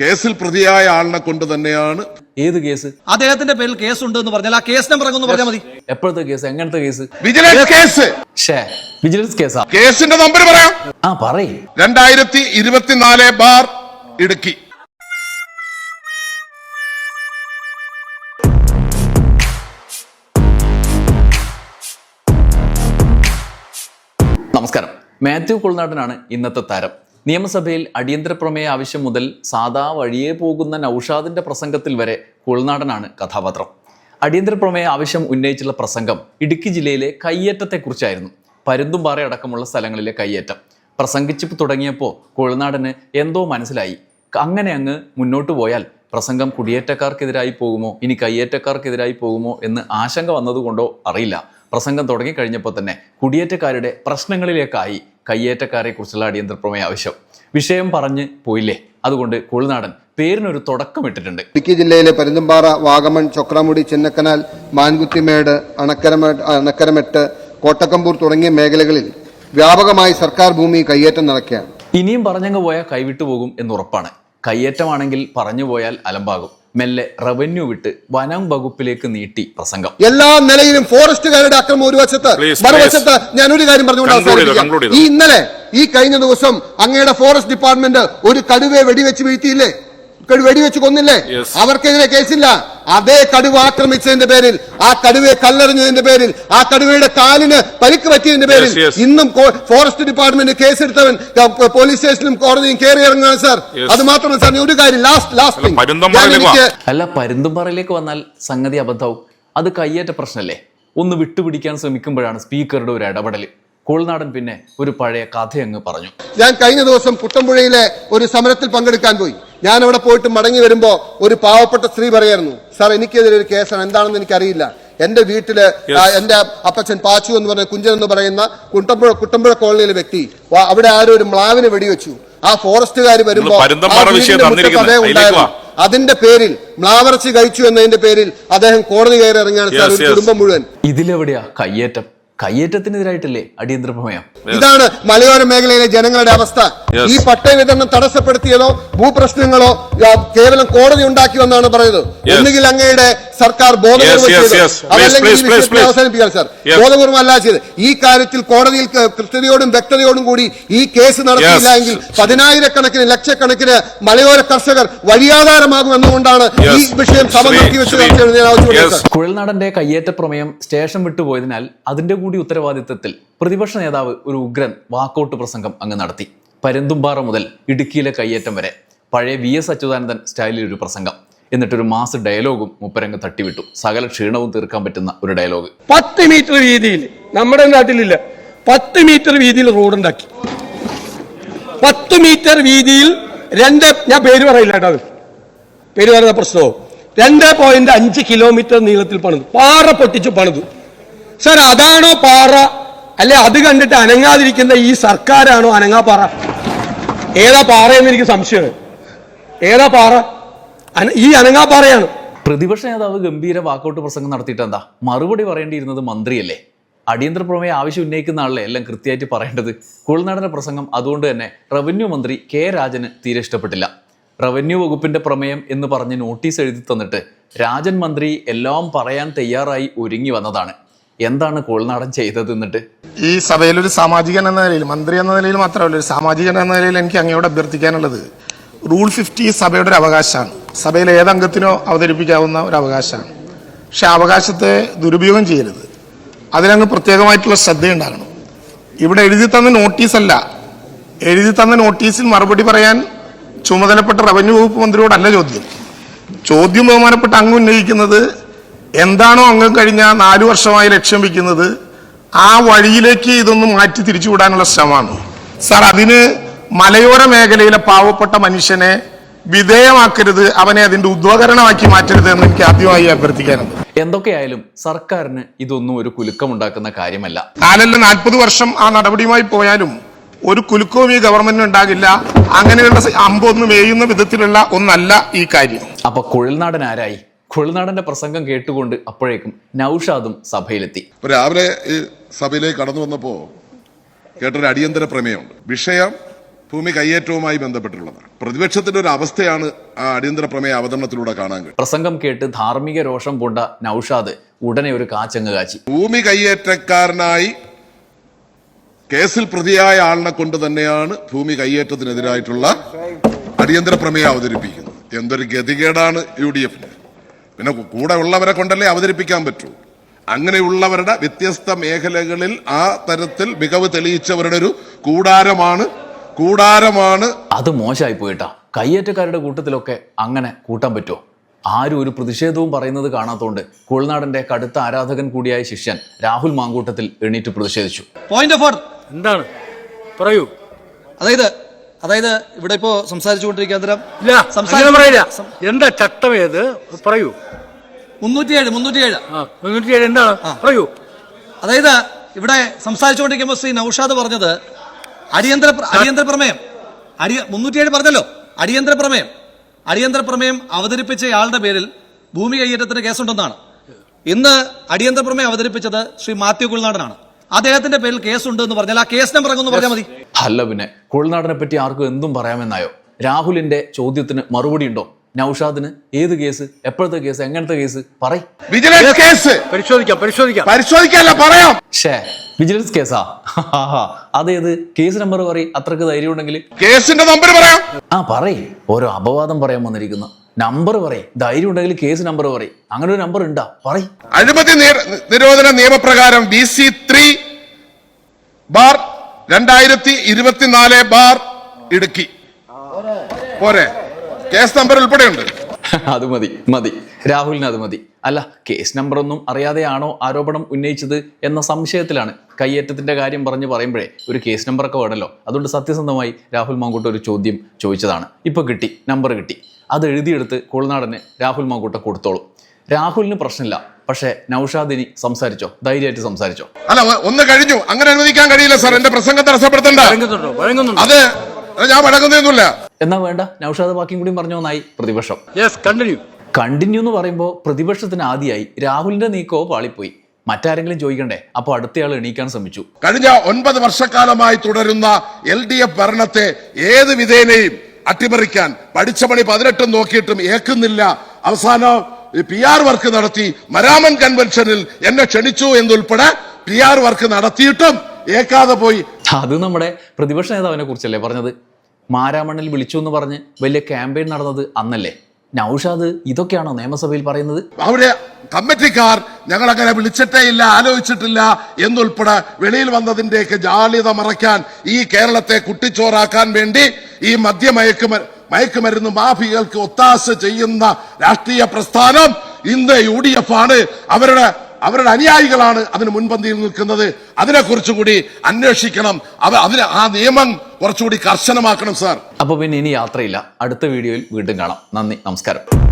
കേസിൽ പ്രതിയായ ആളിനെ കൊണ്ട് തന്നെയാണ്. ഏത് കേസ്? അദ്ദേഹത്തിന്റെ പേരിൽ കേസുണ്ട് എന്ന് പറഞ്ഞാൽ ആ കേസ് നമ്പർ അങ്ങ് പറഞ്ഞാൽ മതി. എപ്പോഴത്തെ കേസ്? എങ്ങനത്തെ കേസ്? Vigilance case. ഷേ വിജിലൻസ് കേസാ. കേസിന്റെ നമ്പർ പറയാം ആ പറയും. രണ്ടായിരത്തി ഇരുപത്തിനാല് ബാർ ഇടുക്കി. നമസ്കാരം. മാത്യു കുൾനാടനാണ് ഇന്നത്തെ താരം. നിയമസഭയിൽ അടിയന്തര പ്രമേയ ആവശ്യം മുതൽ സാധാ വഴിയേ പോകുന്ന നൌഷാദിന്റെ പ്രസംഗത്തിൽ വരെ കുൾനാടനാണ് കഥാപാത്രം. അടിയന്തര പ്രമേയ ആവശ്യം ഉന്നയിച്ചുള്ള പ്രസംഗം ഇടുക്കി ജില്ലയിലെ കയ്യേറ്റത്തെക്കുറിച്ചായിരുന്നു. പരുന്തുംപാറ അടക്കമുള്ള സ്ഥലങ്ങളിലെ കയ്യേറ്റം. പ്രസംഗിച്ചു തുടങ്ങിയപ്പോൾ കുഴൽനാടന് എന്തോ മനസ്സിലായി. അങ്ങനെ അങ്ങ് മുന്നോട്ട് പോയാൽ പ്രസംഗം കുടിയേറ്റക്കാർക്കെതിരായി പോകുമോ? ഇനി കയ്യേറ്റക്കാർക്കെതിരായി പോകുമോ? എന്ന് ആശങ്ക വന്നതുകൊണ്ടോ അറിയില്ല. പ്രസംഗം തുടങ്ങിക്കഴിഞ്ഞപ്പോൾ തന്നെ കുടിയേറ്റക്കാരുടെ പ്രശ്നങ്ങളിലേക്കായി കയ്യേറ്റക്കാരെ കുറിച്ചുള്ള അടിയന്തര പ്രമേയ ആവശ്യം. വിഷയം പറഞ്ഞ് പോയില്ലേ? അതുകൊണ്ട് കുളുനാടൻ പേരിനൊരു തുടക്കമിട്ടിട്ടുണ്ട് ഇടുക്കി ജില്ലയിലെ പരുന്തുംപാറ വാഗമൺ ചൊക്രാമുടി ചിന്നക്കനാൽ മാൻകുത്തിമേട് അണക്കരമ അണക്കരമെട്ട് കോട്ടക്കമ്പൂർ തുടങ്ങിയ മേഖലകളിൽ വ്യാപകമായി സർക്കാർ ഭൂമി കയ്യേറ്റം നടക്കുകയാണ്. ഇനിയും പറഞ്ഞങ്ങ് പോയാൽ കൈവിട്ടുപോകും എന്നുറപ്പാണ്. കയ്യേറ്റമാണെങ്കിൽ പറഞ്ഞു പോയാൽ അലമ്പാകും. മെല്ലെ റവന്യൂ വിട്ട് വനം വകുപ്പിലേക്ക് നീട്ടി പ്രസംഗം. എല്ലാ നിലയിലും ഫോറസ്റ്റുകാരുടെ അക്രമം ഒരു വശത്ത് മറുവശത്ത് ഞാൻ ഒരു കാര്യം പറഞ്ഞുകൊണ്ട്. ഈ ഇന്നലെ ഈ കഴിഞ്ഞ ദിവസം അങ്ങയുടെ ഫോറസ്റ്റ് ഡിപ്പാർട്ട്മെന്റ് ഒരു കടുവയെ വെടിവെച്ച് വീഴ്ത്തിയില്ലേ? വെടിവെച്ച് കൊന്നില്ലേ. അവർക്കെതിരെ കേസില്ല. അതേ കടുവ ആക്രമിച്ചതിന്റെ പേരിൽ ആ കടുവയെ കല്ലെറിഞ്ഞതിന്റെ പേരിൽ ആ കടുവയുടെ കാലിന് പരിക്ക് പറ്റിയതിന്റെ പേരിൽ. ഇന്നും ഫോറസ്റ്റ് ഡിപ്പാർട്ട്മെന്റ് കേസെടുത്തവൻ പോലീസ് സ്റ്റേഷനും കോടതിയും കയറി ഇറങ്ങുകയാണ് സാർ അത് മാത്രമല്ല സാർ ഒരു കാര്യം ലാസ്റ്റ് ലാസ്റ്റ്. അല്ല പരുന്തുംപാറയിലേക്ക് വന്നാൽ സംഗതി അബദ്ധവും. അത് കയ്യേറ്റ പ്രശ്നമല്ലേ ഒന്ന് വിട്ടുപിടിക്കാൻ ശ്രമിക്കുമ്പോഴാണ് സ്പീക്കറുടെ ഒരു ഇടപെടൽ കോൾനാടൻ പിന്നെ ഒരു പഴയ കഥയങ്ങ് പറഞ്ഞു. ഞാൻ കഴിഞ്ഞ ദിവസം പുട്ടമ്പുഴയിലെ ഒരു സമരത്തിൽ പങ്കെടുക്കാൻ പോയി. ഞാൻ അവിടെ പോയിട്ട് മടങ്ങി വരുമ്പോ ഒരു പാവപ്പെട്ട സ്ത്രീ പറയായിരുന്നു സാർ എനിക്കെതിരെ ഒരു കേസാണ് എന്താണെന്ന് എനിക്കറിയില്ല. എന്റെ വീട്ടിൽ എന്റെ അപ്പച്ചൻ പാച്ചു എന്ന് പറഞ്ഞ കുഞ്ചൻ എന്ന് പറയുന്ന കുട്ടമ്പുഴ കുട്ടമ്പുഴ കോളനിയിലെ വ്യക്തി അവിടെ ആരും ഒരു മ്ലാവിനെ വെടിവെച്ചു. ആ ഫോറസ്റ്റുകാർ വരുമ്പോ. അതിന്റെ പേരിൽ മ്ലാവർച്ചി കഴിച്ചു എന്നതിന്റെ പേരിൽ അദ്ദേഹം കോടതി കയറി ഇറങ്ങിയാണ് സാർ ഒരു. കുടുംബം മുഴുവൻ. ഇതിലെവിടെയാ കയ്യേറ്റം? കയ്യേറ്റത്തിനെതിരായിട്ടല്ലേ അടിയന്തര പ്രമേയം? ഇതാണ് മലയോര മേഖലയിലെ ജനങ്ങളുടെ അവസ്ഥ. ഈ പട്ടയ വിതരണം തടസ്സപ്പെടുത്തിയതോ ഭൂപ്രശ്നങ്ങളോ കേവലം കോടതി ഉണ്ടാക്കി വന്നാണ് പറയുന്നത്. ഒന്നുകിൽ അങ്ങയുടെ സർക്കാർ ബോധപൂർവം ചെയ്തു അതല്ലെങ്കിൽ ഈ വിഷയത്തെ please. Sir Yes. അല്ല ചെയ്ത്. ഈ കാര്യത്തിൽ കോടതിയിൽ കൃത്യതയോടും വ്യക്തതയോടും കൂടി ഈ കേസ് നടത്തിയില്ല. എങ്കിൽ പതിനായിരക്കണക്കിന് ലക്ഷക്കണക്കിന് മലയോര കർഷകർ വഴിയാധാരമാകും എന്നുകൊണ്ടാണ് ഈ വിഷയം സഭ നിർത്തിവെച്ച് കുഴൽനാടന്റെ കയ്യേറ്റ പ്രമേയം സ്റ്റേഷൻ വിട്ടുപോയതിനാൽ അതിന്റെ കൂടി ഉത്തരവാദിത്തത്തിൽ പ്രതിപക്ഷ നേതാവ് ഒരു ഉഗ്രൻ വാക്കൌട്ട് പ്രസംഗം അങ്ങ് നടത്തി. പരുന്തുംപാറ മുതൽ ഇടുക്കിയിലെ കയ്യേറ്റം വരെ. പഴയ വി എസ് അച്യുതാനന്ദൻ സ്റ്റൈലിൽ ഒരു പ്രസംഗം. എന്നിട്ടൊരു മാസ് ഡയലോഗും മുപ്പരങ്ങ് തട്ടിവിട്ടു. സകല ക്ഷീണവും തീർക്കാൻ പറ്റുന്ന ഒരു ഡയലോഗ്. പത്ത് മീറ്റർ വീതിയിൽ നമ്മുടെ നാട്ടിലില്ല പത്ത് മീറ്റർ വീതിയിൽ റോഡ് ഉണ്ടാക്കി പത്ത് മീറ്റർ വീതിയിൽ രണ്ട് ഞാൻ പേര് പറയില്ല കേട്ടോ അത്. പേര് പറയുന്ന പ്രശ്നമോ? രണ്ട് പോയിന്റ് അഞ്ച് കിലോമീറ്റർ നീളത്തിൽ പണിതു. പാറ പൊട്ടിച്ചു പണിതു. സർ അതാണോ പാറ? അല്ലെ അത് കണ്ടിട്ട് അനങ്ങാതിരിക്കുന്ന ഈ സർക്കാരാണോ അനങ്ങാ പാറ ഏതാ പാറയെന്ന് എനിക്ക് സംശയമാണ്. ഏതാ പാറ? ഈ അനങ്ങാ പാറയാണ്. പ്രതിപക്ഷ നേതാവ് ഗംഭീര വാക്കൗട്ട് പ്രസംഗം നടത്തിയിട്ട് എന്താ? മറുപടി പറയേണ്ടിയിരുന്നത് മന്ത്രിയല്ലേ? അടിയന്തര പ്രമേയ ആവശ്യം ഉന്നയിക്കുന്ന ആളല്ലേ? എല്ലാം കൃത്യമായിട്ട് പറയേണ്ടത്. കുഴൽനാടന്റെ പ്രസംഗം അതുകൊണ്ട് തന്നെ റവന്യൂ മന്ത്രി കെ രാജന് തീരെ ഇഷ്ടപ്പെട്ടില്ല. റവന്യൂ വകുപ്പിന്റെ പ്രമേയം എന്ന് പറഞ്ഞ് നോട്ടീസ് എഴുതി തന്നിട്ട് രാജൻ മന്ത്രി എല്ലാം പറയാൻ തയ്യാറായി ഒരുങ്ങി വന്നതാണ്. എന്താണ് കോൾനാടൻ ചെയ്തത് എന്നിട്ട്? ഈ സഭയിൽ ഒരു സാമാജികൻ എന്ന നിലയിൽ മന്ത്രി എന്ന നിലയിൽ മാത്രമല്ല ഒരു സാമാജികൻ എന്ന നിലയിൽ എനിക്ക് അങ്ങയോട് അഭ്യർത്ഥിക്കാനുള്ളത് റൂൾ ഫിഫ്റ്റി സഭയുടെ ഒരു അവകാശമാണ്. സഭയിലെ ഏതംഗത്തിനോ അവതരിപ്പിക്കാവുന്ന ഒരു അവകാശമാണ്. പക്ഷെ ആ അവകാശത്തെ ദുരുപയോഗം ചെയ്യരുത്. അതിനങ്ങ് പ്രത്യേകമായിട്ടുള്ള ശ്രദ്ധയുണ്ടാകണം. ഇവിടെ എഴുതി തന്ന നോട്ടീസല്ല. എഴുതി തന്ന നോട്ടീസിൽ മറുപടി പറയാൻ ചുമതലപ്പെട്ട റവന്യൂ വകുപ്പ് മന്ത്രിയോടല്ല ചോദ്യം. ചോദ്യം ബഹുമാനപ്പെട്ട അങ്ങ് ഉന്നയിക്കുന്നത് എന്താണോ അങ്ങ് കഴിഞ്ഞ നാലു വർഷമായി ലക്ഷ്യം വെക്കുന്നത് ആ വഴിയിലേക്ക് ഇതൊന്നും മാറ്റി തിരിച്ചുവിടാനുള്ള ശ്രമമാണ്. സാർ അതിന് മലയോര മേഖലയിലെ പാവപ്പെട്ട മനുഷ്യനെ വിധേയമാക്കരുത് അവനെ അതിന്റെ ഉദ്വകരണമാക്കി മാറ്റരുത് എന്ന് എനിക്ക് ആദ്യമായി അഭ്യർത്ഥിക്കാനുണ്ട്. എന്തൊക്കെയായാലും സർക്കാരിന് ഇതൊന്നും ഒരു കുലുക്കമുണ്ടാക്കുന്ന കാര്യമല്ല. നാലല്ല നാൽപ്പത് വർഷം ആ നടപടിയുമായി പോയാലും ഒരു കുലുക്കവും ഈ ഗവൺമെന്റിന് ഉണ്ടാകില്ല. അങ്ങനെയുള്ള അമ്പൊന്ന് മേയുന്ന വിധത്തിലുള്ള ഒന്നല്ല ഈ കാര്യം. അപ്പൊ കുഴൽനാടൻ ആരായി? കുഴൽനാടന്റെ പ്രസംഗം കേട്ടുകൊണ്ട് അപ്പോഴേക്കും നൌഷാദും സഭയിലെത്തി. രാവിലെ ഈ സഭയിലേക്ക് കടന്നു വന്നപ്പോ കേട്ടൊരു അടിയന്തര പ്രമേയമുണ്ട്. വിഷയം ഭൂമി കയ്യേറ്റവുമായി ബന്ധപ്പെട്ടുള്ളതാണ് പ്രതിപക്ഷത്തിന്റെ ഒരു അവസ്ഥയാണ് ആ അടിയന്തര പ്രമേയ അവതരണത്തിലൂടെ കാണാൻ കഴിയും പ്രസംഗം കേട്ട് ധാർമ്മിക രോഷം പൂണ്ട നൌഷാദ് ഉടനെ ഒരു കാച്ചങ്ങ് കാച്ചി. ഭൂമി കയ്യേറ്റക്കാരനായി കേസിൽ പ്രതിയായ ആളിനെ കൊണ്ട് തന്നെയാണ് ഭൂമി കയ്യേറ്റത്തിനെതിരായിട്ടുള്ള അടിയന്തര പ്രമേയം അവതരിപ്പിക്കുന്നത്. എന്തൊരു ഗതികേടാണ് യു ഡി എഫിന് പിന്നെ കൂടെ ഉള്ളവരെ കൊണ്ടല്ലേ അവതരിപ്പിക്കാൻ പറ്റൂ. അങ്ങനെയുള്ളവരുടെ വ്യത്യസ്ത മേഖലകളിൽ ആ തരത്തിൽ മികവ് തെളിയിച്ചവരുടെ ഒരു കൂടാരമാണ് കൂടാരമാണ്. അത് മോശമായി പോയിട്ടാ. കയ്യേറ്റക്കാരുടെ കൂട്ടത്തിലൊക്കെ അങ്ങനെ കൂട്ടാൻ പറ്റുമോ? ആരും ഒരു പ്രതിഷേധവും പറയുന്നത് കാണാത്തോണ്ട് കുൾനാടന്റെ കടുത്ത ആരാധകൻ കൂടിയായ ശിഷ്യൻ രാഹുൽ മാങ്കൂട്ടത്തിൽ എണീറ്റ് പ്രതിഷേധിച്ചു. പോയിന്റ് ഓഫ് ഓർഡർ എന്താണ്? പറയൂ. അതായത് അതായത് ഇവിടെ ഇപ്പോ സംസാരിച്ചുകൊണ്ടിരിക്കുന്ന അന്നേരം ഇല്ല അങ്ങനെ പറയില്ല. എന്താ ചട്ടം ഏത്? പറയൂ. മുന്നൂറ്റിയേഴ് മുന്നൂറ്റിയേഴ്. ആ മുന്നൂറ്റി ഏഴ് എന്താണ് പറയൂ. അതായത് ഇവിടെ സംസാരിച്ചുകൊണ്ടിരിക്കുമ്പോൾ ശ്രീ നൌഷാദ് പറഞ്ഞത് അടിയന്തര അടിയന്തര പ്രമേയം. അടി മുന്നൂറ്റിയേഴ് പറഞ്ഞല്ലോ. അടിയന്തര പ്രമേയം. അടിയന്തര പ്രമേയം അവതരിപ്പിച്ച അവതരിപ്പിച്ചയാളുടെ പേരിൽ ഭൂമി കയ്യേറ്റത്തിന് കേസുണ്ടെന്നാണ്. ഇന്ന് അടിയന്തര പ്രമേയം അവതരിപ്പിച്ചത് ശ്രീ മാത്യു കുൾനാടനാണ്. അദ്ദേഹത്തിന്റെ പേരിൽ കേസുണ്ട് എന്ന് പറഞ്ഞാൽ ആ കേസ് നമ്പർ അങ്ങ് പറഞ്ഞാൽ മതി. അല്ല പിന്നെ കുൾനാടനെ പറ്റി ആർക്കും എന്തും പറയാമെന്നായോ? രാഹുലിന്റെ ചോദ്യത്തിന് മറുപടി ഉണ്ടോ? നൌഷാദിന് ഏത് കേസ് എപ്പോഴത്തെ കേസ് എങ്ങനത്തെ കേസ്? പറയും. Vigilance case. പരിശോധിക്കാം പരിശോധിക്കാം. പരിശോധിക്കാല്ല പറയാം. ഷേ വിജിലൻസ് കേസാ. അതേത്? കേസ് നമ്പർ പറയും. അത്രയ്ക്ക് ധൈര്യം ഉണ്ടെങ്കിൽ കേസിന്റെ നമ്പർ പറയാം. ആ പറയും. ഓരോ അപവാദം പറയാൻ വന്നിരിക്കുന്ന. നമ്പർ പറയും. ധൈര്യം ഉണ്ടെങ്കിൽ കേസ് നമ്പർ പറയും. അങ്ങനെ ഒരു നമ്പർ ഉണ്ടാ പറയ്. അഴിമതി നിരോധന നിയമപ്രകാരം ബി സി ത്രീ ബാർ രണ്ടായിരത്തി ഇരുപത്തിനാല് ബാർ ഇടുക്കി. പോരെ. Case number ഉൾപ്പെടെയുണ്ട്. അത് മതി മതി. രാഹുലിന് അത് മതി. അല്ല കേസ് നമ്പർ ഒന്നും അറിയാതെയാണോ ആരോപണം ഉന്നയിച്ചത് എന്ന സംശയത്തിലാണ് കയ്യേറ്റത്തിന്റെ കാര്യം പറഞ്ഞ് പറയുമ്പോഴേ ഒരു കേസ് നമ്പറൊക്കെ വേണമല്ലോ അതുകൊണ്ട് സത്യസന്ധമായി രാഹുൽ മാങ്കൂട്ട ഒരു ചോദ്യം ചോദിച്ചതാണ്. ഇപ്പൊ കിട്ടി നമ്പർ കിട്ടി. അത് എഴുതിയെടുത്ത് കുളനാടന് രാഹുൽ മാങ്കൂട്ട കൊടുത്തോളൂ. രാഹുലിന് പ്രശ്നമില്ല. പക്ഷേ നൌഷാദിനി സംസാരിച്ചോ? ധൈര്യമായിട്ട് സംസാരിച്ചോ? അല്ല ഒന്ന് കഴിഞ്ഞു. അങ്ങനെ അനുവദിക്കാൻ കഴിയില്ല സാർ എന്റെ പ്രസംഗം തടസ്സപ്പെടുത്തണ്ട അത് ഞാൻ വഴങ്ങുന്നൊന്നുമില്ല. എന്നാ വേണ്ട? നൌഷാദ് ബാക്കിയും കൂടി പറഞ്ഞു വന്നായി പ്രതിപക്ഷം. യെസ് കണ്ടിന്യൂ കണ്ടിന്യൂ എന്ന് പറയുമ്പോൾ പ്രതിപക്ഷത്തിന് ആദ്യമായി രാഹുലിന്റെ നീക്കോ പാളിപ്പോയി. മറ്റാരെങ്കിലും ചോദിക്കണ്ടേ? അപ്പോൾ അടുത്തയാൾ എണീക്കാൻ ശ്രമിച്ചു. കഴിഞ്ഞ ഒൻപത് വർഷക്കാലമായി തുടരുന്ന എൽ ഡി എഫ് ഭരണത്തെ ഏത് വിധേനയും അട്ടിമറിക്കാൻ പഠിച്ച പണി പതിനെട്ടും നോക്കിയിട്ടും ഏക്കുന്നില്ല. അവസാനം പി ആർ വർക്ക് നടത്തി മരാമൻ കൺവെൻഷനിൽ എന്നെ ക്ഷണിച്ചു എന്നുൾപ്പെടെ പി ആർ വർക്ക് നടത്തിയിട്ടും ഏക്കാതെ പോയി. അത് നമ്മുടെ പ്രതിപക്ഷ നേതാവിനെ കുറിച്ചല്ലേ പറഞ്ഞത്? മാരാമണ്ണിൽ വിളിച്ചു എന്ന് പറഞ്ഞ് വലിയ ക്യാമ്പയിൻ നടന്നത് അന്നല്ലേ? നൌഷാദ് ഇതൊക്കെയാണോ നിയമസഭയിൽ പറയുന്നത്? അവിടെ കമ്മിറ്റിക്കാർ ഞങ്ങൾ അങ്ങനെ വിളിച്ചിട്ടേ ഇല്ല ആലോചിച്ചിട്ടില്ല എന്നുൾപ്പെടെ വെളിയിൽ വന്നതിന്റെയൊക്കെ ജാള്യത മറയ്ക്കാൻ ഈ കേരളത്തെ കുട്ടിച്ചോറാക്കാൻ വേണ്ടി ഈ മദ്യമയക്ക് മയക്കുമരുന്ന് മാഫികൾക്ക് ഒത്താശ ചെയ്യുന്ന രാഷ്ട്രീയ പ്രസ്ഥാനം ഇന്ന് യു ഡി എഫ് ആണ്. അവരുടെ അവരുടെ അനുയായികളാണ് അതിന് മുൻപന്തിയിൽ നിൽക്കുന്നത്. അതിനെക്കുറിച്ച് കൂടി അന്വേഷിക്കണം. അവ അതിന് ആ നിയമം കുറച്ചുകൂടി കർശനമാക്കണം സാർ. അപ്പോൾ പിന്നെ ഇനി യാത്രയില്ല. അടുത്ത വീഡിയോയിൽ വീണ്ടും കാണാം. നന്ദി നമസ്കാരം.